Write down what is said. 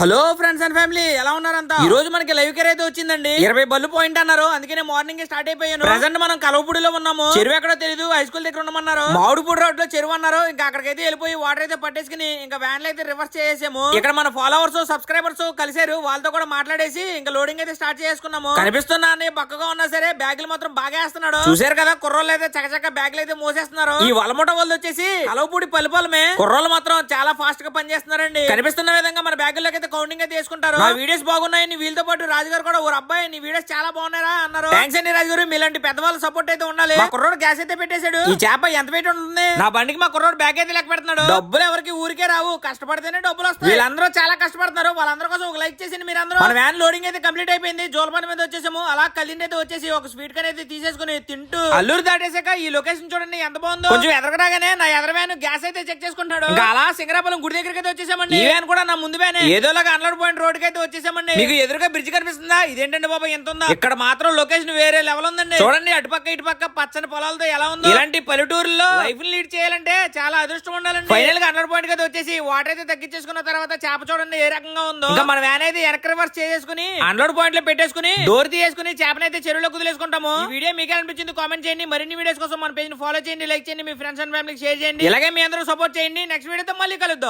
Hello friends and family ఎలా ఉన్నారంతా? ఈ రోజు మనకి లైవ్ కేర్ అయితే వచ్చిందండి. ఇరవై బల్లు పాయింట్ అన్నారు అందుకనే మార్నింగ్ స్టార్ట్ అయిపోయాను. ప్రెసెంట్ మనం కలవపూడిలో ఉన్నాము. చెరువు ఎక్కడో తెలియదు హై స్కూల్ దగ్గర ఉన్నామన్నారు మామిడిపూడి రోడ్లో చెరువు అన్నారు ఇంకా అక్కడికైతే వెళ్ళిపోయి వాటర్ అయితే పట్టేసుకుని ఇంకా వ్యాన్లు అయితే రివర్స్ చేసేసాము. ఇక్కడ మన ఫాలోవర్స్ సబ్స్క్రైబర్స్ కలిసారు వాళ్ళతో కూడా మాట్లాడేసి ఇంకా లోడింగ్ అయితే స్టార్ట్ చేసుకున్నాము. కనిపిస్తున్నా అని పక్కగా ఉన్నా సరే బ్యాగులు మాత్రం బాగా వేస్తున్నాడు. చూసారు కదా కుర్రోళ్ళు అయితే చకచక బ్యాగులు అయితే మోసేస్తున్నారు. ఈ వలముట వాళ్ళు వచ్చేసి కలవపూడి పల్లిపాలమే. కుర్రోళ్ళు మాత్రం చాలా ఫాస్ట్గా పనిచేస్తున్నారండి. కనిపిస్తున్న విధంగా మన బ్యాగుల్లోకి అయితే కౌంటింగ్ అయితే చేసుకుంటారు నా వీడియోస్ బాగున్నాయని వీళ్ళతో పాటు రాజుగారు కూడా ఓ అబ్బాయి నీ వీడియోస్ చాలా బాగున్నారా అన్నారు. థ్యాంక్స్ అండి రాజుగారు మీలాంటి పెద్దవాళ్ళ సపోర్ట్ అయితే ఉండాలి. మా కుర్రోడు గ్యాస్ అయితే పెట్టేశాడు. ఈ చేప ఎంత వెయిట్ ఉంటుంది? నా బండికి మా కుర్రోడు బ్యాగ్ అయితే లెక్క పెడుతున్నాడు. డబ్బులు ఎవరికి ఊరికే రావు. కష్టపడితేనే డబ్బులు వస్తాయి. వీళ్ళందరూ చాలా కష్టపడుతున్నారు. వాళ్ళందరి కోసం ఒక లైక్ చేసింది మీరు అందరూ మన వ్యాన్ లోడింగ్ అయితే కంప్లీట్ అయిపోయింది. జోలపని మీద వచ్చేసాము. అలా కలిండి అయితే వచ్చేసి ఒక స్వీట్ కన్ అయితే తీసేసుకుని తింటూ అల్లూరు దాటేసాక ఈ లొకేషన్ చూడండి ఎంత బాగుందో. కొంచెం ఎదరగరాగానే నా ఎదర వ్యాన్ గ్యాస్ అయితే చెక్ చేసుకుంటాడు. ఇంకా అలా సింగరాపురం గుడి దగ్గరికి అయితే వచ్చేసామండి. ఈ వ్యాన్ కూడా నా ముందు వ్యాన్ ఏదోలాగా అన్లోడ్ పాయింట్ రోడ్ అయితే వచ్చేసామండి. మీకు ఎదురుగా బ్రిడ్జ్ కనిపిస్తుందా? ఇదేంటండి బాబా ఎంత ఉందా? ఇక్కడ మాత్రం లొకేషన్ వేరే లెవెల్ ఉందండి. చూడండి అటుపక్క ఇటుపక్క పచ్చని పొలాలతో ఎలా ఉందో. ఇలాంటి పల్లెటూరులో లైఫ్ లీడ్ చేయాలంటే చాలా అదృష్టం ఉండాలండి. ఫైనల్గా అన్లోడ్ పాయింట్ అయితే వచ్చేసి వాటర్ అయితే తగ్గించేసుకున్న తర్వాత చేప చూడండి ఏ రకంగా ఉందో. ఇంకా మన వ్యాన్ అయితే వెనక్కి రివర్స్ చేసేసుకుని అన్లోడ్ పాయింట్లో పెట్టేసుకుని డోర్ తీసేసుకుని చేపనైతే చెరువులో కుదిలేసుకుంటాము వీడియో మీకు అనిపించింది కామెంట్ చేయండి. మరిన్ని వీడియోస్ కోసం మన పేజ్ ఫాలో చేయండి లైక్ చేయండి మీ ఫ్రెండ్స్ అండ్ ఫ్యామిలీకి షేర్ చేయండి. ఇలాగే మీ అందరూ సపోర్ట్ చేయండి. నెక్స్ట్ వీడియోతో మళ్ళీ కలుద్దాం.